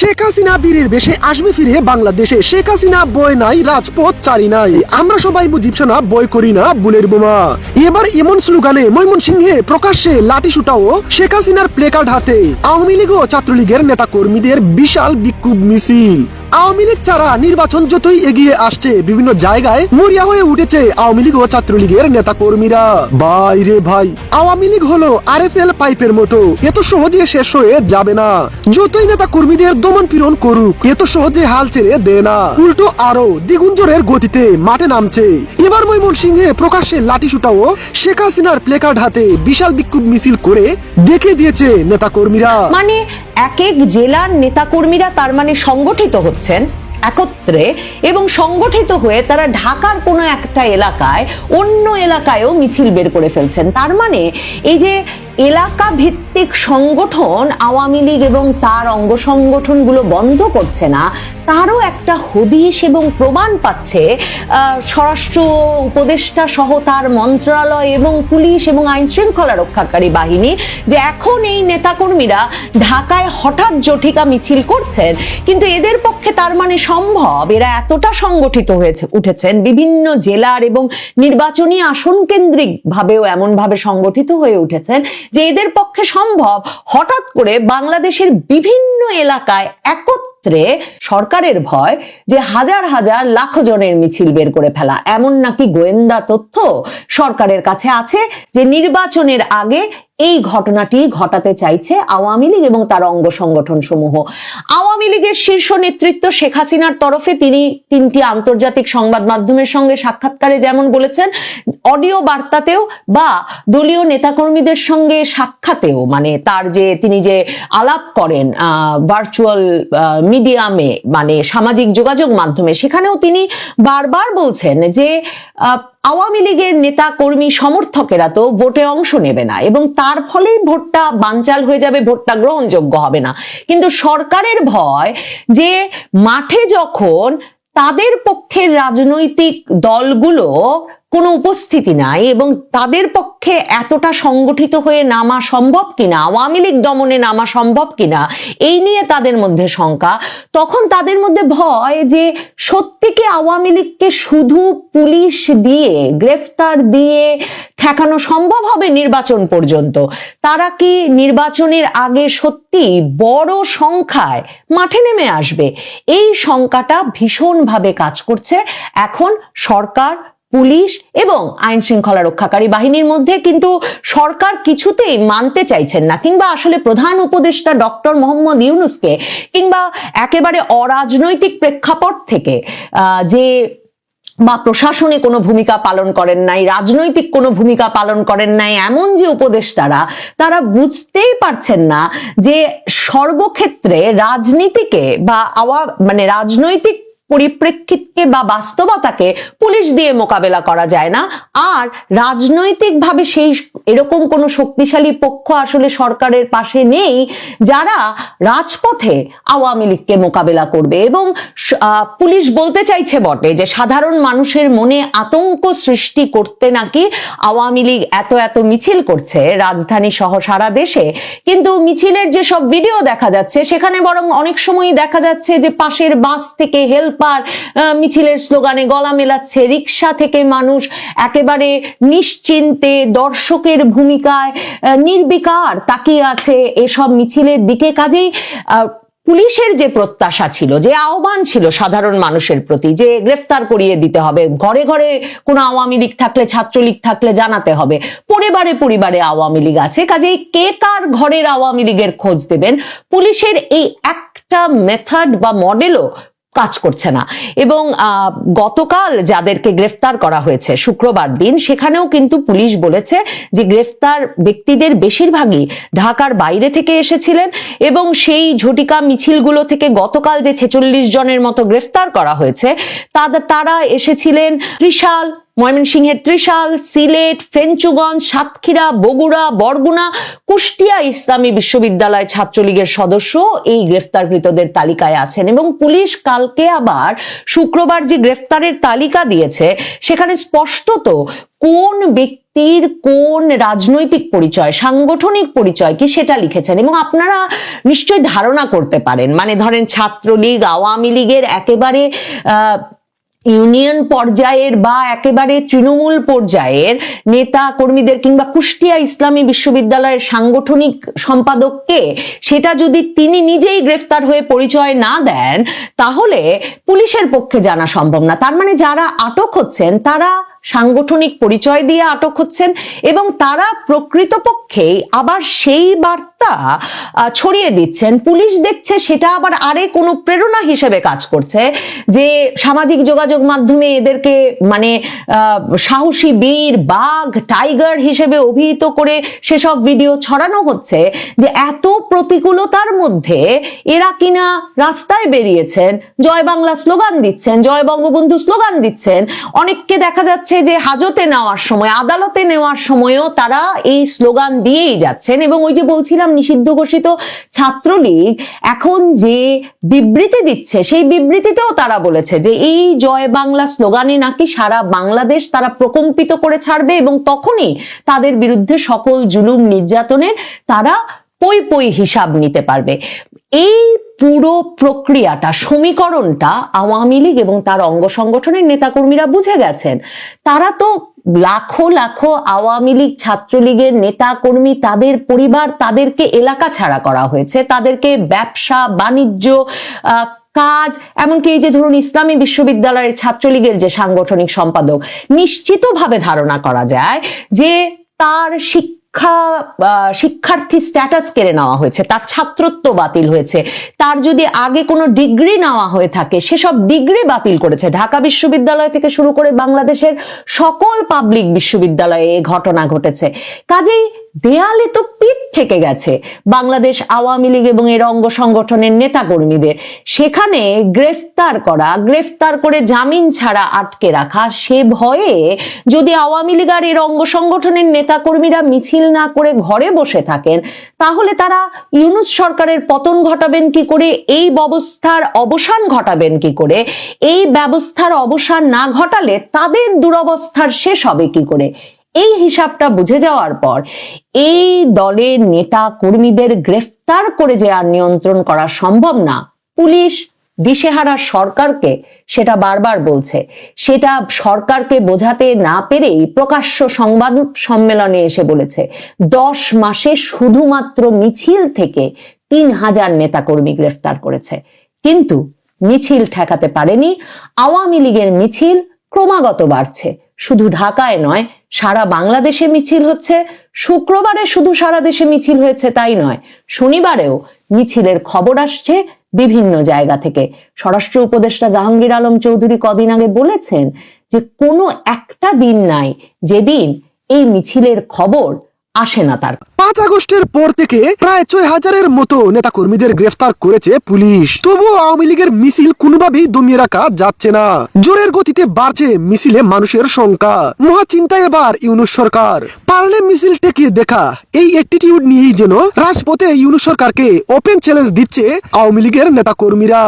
শেখ হাসিনা বীরের বেশে আসবে ফিরে বাংলাদেশে। শেখ হাসিনা বই নাই, রাজপথ চারি নাই। আমরা সবাই বুঝিপসানা বই করি না, বুলের বোমা। এবার এমন স্লোগানে ময়মনসিংহে প্রকাশ্যে লাঠি শুটাও শেখ হাসিনার প্লেকার্ড হাতে। আওয়ামী লীগ ও ছাত্রলীগের নেতা কর্মীদের বিশাল বিক্ষোভ মিছিল। আওয়ামী লীগ ছাড়া নির্বাচন যতই এগিয়ে আসছে, বিভিন্ন জায়গায় মরিয়া হয়ে উঠেছে আওয়ামী লীগ ও ছাত্রলীগের নেতা কর্মীরা ভাই রে ভাই, আওয়ামী লীগ হলো আরএফএল পাইপের মতো। এত সহজে শেষ হয়ে যাবে না। যতই নেতা কর্মীদের দমন পীড়ন করুক, এত সহজে হাল ছেড়ে দেয় না। উল্টো আরও দ্বিগুণ জোরের গতিতে মাঠে নামছে। এবার ময়মনসিংহে প্রকাশ্যে লাঠি শুটাও শেখ হাসিনার প্লেকার্ড হাতে বিশাল বিক্ষোভ মিছিল করে দেখে দিয়েছে নেতা কর্মীরা মানে এক এক জেলার নেতাকর্মীরা তার মানে সংগঠিত হচ্ছেন একত্রে এবং সংগঠিত হয়ে তারা ঢাকার কোনো একটা এলাকায় অন্য এলাকায়ও মিছিল বের করে ফেলছেন। তার মানে এই যে এলাকা ভিত্তিক সংগঠন আওয়ামী লীগ এবং তার অঙ্গ সংগঠনগুলো বন্ধ করছে না, তারও একটা হদিশ এবং প্রমাণ পাচ্ছে স্বরাষ্ট্র উপদেষ্টা সহ তার মন্ত্রণালয় এবং পুলিশ এবং আইন শৃঙ্খলা রক্ষাকারী বাহিনী যে এখন এই নেতাকর্মীরা ঢাকায় হঠাৎ জঠিকা মিছিল করছেন, কিন্তু এদের পক্ষে তার মানে সম্ভব, এরা এতটা সংগঠিত হয়েছে, উঠেছেন বিভিন্ন জেলার এবং নির্বাচনী আসন কেন্দ্রিক ভাবেও এমন ভাবে সংগঠিত হয়ে উঠেছেন যে এদের পক্ষে সম্ভব, হঠাৎ করে বাংলাদেশের বিভিন্ন এলাকায় একত্রে সরকারের ভয় যে হাজার হাজার লাখ জনের মিছিল বের করে ফেলা। এমন নাকি গোয়েন্দা তথ্য সরকারের কাছে আছে যে নির্বাচনের আগে এই ঘটনাটি ঘটাতে চাইছে আওয়ামী লীগ এবং তার অঙ্গ সংগঠন সমূহ আওয়ামী লীগের শীর্ষ নেতৃত্ব শেখ হাসিনার তরফে তিনি তিনটি আন্তর্জাতিক সংবাদ মাধ্যমের সঙ্গে সাক্ষাৎকারে যেমন বলেছেন, অডিও বার্তাতেও বা দলীয় নেতাকর্মীদের সঙ্গে সাক্ষাতেও মানে তার যে তিনি যে আলাপ করেন ভার্চুয়াল মিডিয়ামে মানে সামাজিক যোগাযোগ মাধ্যমে, সেখানেও তিনি বারবার বলছেন যে আওয়ামী লীগের নেতা কর্মী সমর্থকেরা তো ভোটে অংশ নেবে না এবং তার ফলেই ভোটটা বানচাল হয়ে যাবে, ভোটটা গ্রহণযোগ্য হবে না। কিন্তু সরকারের ভয় যে মাঠে যখন তাদের পক্ষের রাজনৈতিক দলগুলো কোনো উপস্থিতি নাই এবং তাদের পক্ষে এতটা সংগঠিত হয়ে নামা সম্ভব কিনা, আওয়ামী লীগ দমনে নামা সম্ভব কিনা, এই নিয়ে তাদের মধ্যে শঙ্কা। তখন তাদের মধ্যে ভয় যে সত্যি কি আওয়ামী লীগকে শুধু পুলিশ দিয়ে, গ্রেফতার দিয়ে ঠেকানো সম্ভব হবে নির্বাচন পর্যন্ত? তারা কি নির্বাচনের আগে সত্যি বড় সংখ্যায় মাঠে নেমে আসবে? এই শঙ্কাটা ভীষণভাবে কাজ করছে। এখন সরকার পুলিশ এবং আইন শৃঙ্খলা রক্ষাকারী বাহিনীর মধ্যে কিন্তু সরকার কিছুতেই মানতে চাইছেন না। কিংবা আসলে প্রধান উপদেষ্টা ডক্টর মোহাম্মদ ইউনুসকে কিংবা একেবারে অরাজনৈতিক প্রেক্ষাপট থেকে যে বা প্রশাসনে কোনো ভূমিকা পালন করেন নাই, রাজনৈতিক কোনো ভূমিকা পালন করেন নাই, এমন যে উপদেষ্টারা, তারা বুঝতেই পারছেন না যে সর্বক্ষেত্রে রাজনীতিকে বা আওয়া মানে রাজনৈতিক পরিপ্রেক্ষিতকে বা বাস্তবতাকে পুলিশ দিয়ে মোকাবেলা করা যায় না। আর রাজনৈতিকভাবে সেই এরকম কোনো শক্তিশালী পক্ষ আসলে সরকারের পাশে নেই যারা রাজপথে আওয়ামী লীগকে মোকাবেলা করবে এবং পুলিশ বলতে চাইছে বটে যে সাধারণ মানুষের মনে আতঙ্ক সৃষ্টি করতে নাকি আওয়ামী লীগ এত এত মিছিল করছে রাজধানী সহ সারা দেশে। কিন্তু মিছিলের যে সব ভিডিও দেখা যাচ্ছে, সেখানে বরং অনেক সময় দেখা যাচ্ছে যে পাশের বাস থেকে হেল্পার মিছিলের স্লোগানে গলা মেলাচ্ছে, রিক্সা থেকে মানুষ একেবারে নিশ্চিন্তে দর্শকের ভূমিকায় নির্বিকার তাকিয়ে আছে এসব মিছিলের দিকে। কাজেই পুলিশের যে প্রত্যাশা ছিল, যে আহ্বান ছিল সাধারণ মানুষের প্রতি, যে গ্রেফতার করিয়ে দিতে হবে, ঘরে ঘরে কোনো আওয়ামী লীগ থাকলে, ছাত্রলীগ থাকলে জানাতে হবে, পরিবারে পরিবারে আওয়ামী লীগ আছে, কাজেই কে কার ঘরের আওয়ামী লীগের খোঁজ দেবেন? পুলিশের এই একটা মেথড বা মডেলও কাজ করছে না। এবং গতকাল যাদেরকে গ্রেফতার করা হয়েছে শুক্রবার দিন, সেখানেও কিন্তু পুলিশ বলেছে যে গ্রেফতার ব্যক্তিদের বেশিরভাগই ঢাকার বাইরে থেকে এসেছিলেন এবং সেই ঝটিকা মিছিলগুলো থেকে গতকাল যে ছেচল্লিশ জনের মতো গ্রেফতার করা হয়েছে তারা এসেছিলেন ত্রিশাল ময়মনসিংহের ত্রিশাল সিলেট ফেঞ্চুগঞ্জ সাতক্ষীরা বগুড়া বরগুনা কুষ্টিয়া ইসলামী বিশ্ববিদ্যালয় ছাত্রলীগের সদস্য এই গ্রেফতারকৃতদের তালিকায় আছেন এবং পুলিশ কালকে আবার শুক্রবার যে গ্রেফতারের তালিকা দিয়েছে সেখানে স্পষ্টত কোন ব্যক্তির কোন রাজনৈতিক পরিচয় সাংগঠনিক পরিচয় কি সেটা লিখেছেন এবং আপনারা নিশ্চয়ই ধারণা করতে পারেন। মানে ধরেন ছাত্রলীগ আওয়ামী লীগের একেবারে আহ, ইউনিয়ন পর্যায়ের বা একেবারে তৃণমূল পর্যায়ের নেতা কর্মীদের কিংবা কুষ্টিয়া ইসলামী বিশ্ববিদ্যালয়ের সাংগঠনিক সম্পাদককে সেটা যদি তিনি নিজেই গ্রেফতার হয়ে পরিচয় না দেন, তাহলে পুলিশের পক্ষে জানা সম্ভব না। তার মানে যারা আটক হচ্ছেন, তারা সাংগঠনিক পরিচয় দিয়ে আটক হচ্ছেন এবং তারা প্রকৃতপক্ষেই আবার সেই বার্তা ছড়িয়ে দিচ্ছেন। পুলিশ দেখছে সেটা আবার আরে কোনো প্রেরণা হিসেবে কাজ করছে যে সামাজিক যোগাযোগ মাধ্যমে এদেরকে মানে সাহসী বীর, বাঘ, টাইগার হিসেবে অভিহিত করে সেসব ভিডিও ছড়ানো হচ্ছে যে এত প্রতিকূলতার মধ্যে এরা কিনা রাস্তায় বেরিয়েছেন। জয় বাংলা স্লোগান দিচ্ছেন, জয় বঙ্গবন্ধু স্লোগান দিচ্ছেন। অনেককে দেখা যাচ্ছে যে হাজতে নেওয়ার সময়, আদালতে নেওয়ার সময়ও তারা এই স্লোগান দিয়েই যাচ্ছেন। এবং ওই যে বলছিলাম, নিষিদ্ধ ঘোষিত ছাত্রলীগ এখন যে বিবৃতি দিচ্ছে, সেই বিবৃতিতেও তারা বলেছে যে এই জয় বাংলা স্লোগানে নাকি সারা বাংলাদেশ তারা প্রকম্পিত করে ছাড়বে এবং তখনই তাদের বিরুদ্ধে সকল জুলুম নির্যাতনের তারা পই পই হিসাব নিতে পারবে। এই পুরো প্রক্রিয়াটা, সমীকরণটা আওয়ামী লীগ এবং তার অঙ্গ সংগঠনের নেতাকর্মীরা বুঝে গেছেন। তারা তো লাখো লাখো আওয়ামী লীগ ছাত্রলীগের নেতা কর্মী তাদের পরিবার, তাদেরকে এলাকা ছাড়া করা হয়েছে। তাদেরকে ব্যবসা, বাণিজ্য কাজ, এমনকি এই যে ধরুন ইসলামী বিশ্ববিদ্যালয়ের ছাত্রলীগের যে সাংগঠনিক সম্পাদক, নিশ্চিতভাবে ধারণা করা যায় যে তার শিক্ষা আহ, শিক্ষার্থী স্ট্যাটাস কেড়ে নেওয়া হয়েছে তার ছাত্রত্ব বাতিল হয়েছে তার যদি আগে কোনো ডিগ্রি নেওয়া হয়ে থাকে সেসব ডিগ্রি বাতিল করেছে। ঢাকা বিশ্ববিদ্যালয় থেকে শুরু করে বাংলাদেশের সকল পাবলিক বিশ্ববিদ্যালয়ে এই ঘটনা ঘটেছে। কাজেই দেয়ালে তো পিঠ থেকে গেছে। বাংলাদেশ আওয়ামী লীগ এবং এর অঙ্গ সংগঠনের নেতা কর্মীদের সেখানে গ্রেফতার করা, গ্রেফতার করে জামিন ছাড়া আটকে রাখা, সে ভয়ে যদি আওয়ামী লীগ আর এর অঙ্গ সংগঠনের নেতা কর্মীরা মিছিল না করে ঘরে বসে থাকেন, তাহলে তারা ইউনুস সরকারের পতন ঘটাবেন কি করে? এই ব্যবস্থার অবসান ঘটাবেন কি করে? এই ব্যবস্থার অবসান না ঘটালে তাদের দুরবস্থার শেষ হবে কি করে? এই হিসাবটা বুঝে যাওয়ার পর এই দলের নেতা কর্মীদের গ্রেফতার করে যে আর নিয়ন্ত্রণ করা সম্ভব না, পুলিশ দিশেহারা সরকারকে সেটা বারবার বলছে। সেটা সরকারকে বোঝাতে না পেরেই প্রকাশ্য সংবাদ সম্মেলনে এসে বলেছে, দশ মাসে শুধুমাত্র মিছিল থেকে তিন হাজার নেতাকর্মী গ্রেফতার করেছে। কিন্তু মিছিল ঠেকাতে পারেনি, আওয়ামী লীগের মিছিল ক্রমাগত বাড়ছে। শুধু ঢাকায় নয় সারা বাংলাদেশে মিছিল হচ্ছে। শুক্রবারে শুধু সারা দেশে মিছিল হয়েছে, তাই নয়। শনিবারেও মিছিলের খবর আসছে বিভিন্ন জায়গা থেকে। স্বরাষ্ট্র উপদেষ্টা জাহাঙ্গীর আলম চৌধুরী কদিন আগে বলেছেন যে কোনো একটা দিন নাই, যেদিন এই মিছিলের খবর আসে না তার। পাঁচ আগস্টের পর থেকে প্রায় ছয় হাজারের মতো নেতা কর্মীদের গ্রেফতার করেছে পুলিশ। তবুও আওয়ামী লীগের মিছিল কোনোভাবেই দমিয়ে রাখা যাচ্ছে না। জোরের গতিতে বাড়ছে মিছিলে মানুষের সংখ্যা। মহা চিন্তায় এবার ইউনুস সরকার। পারলে মিছিল টেকিয়ে দেখা। এই অ্যাটিটিউড নিয়েই যেন রাজপথে ইউনুস সরকারকে ওপেন চ্যালেঞ্জ দিচ্ছে আওয়ামী লীগের নেতা কর্মীরা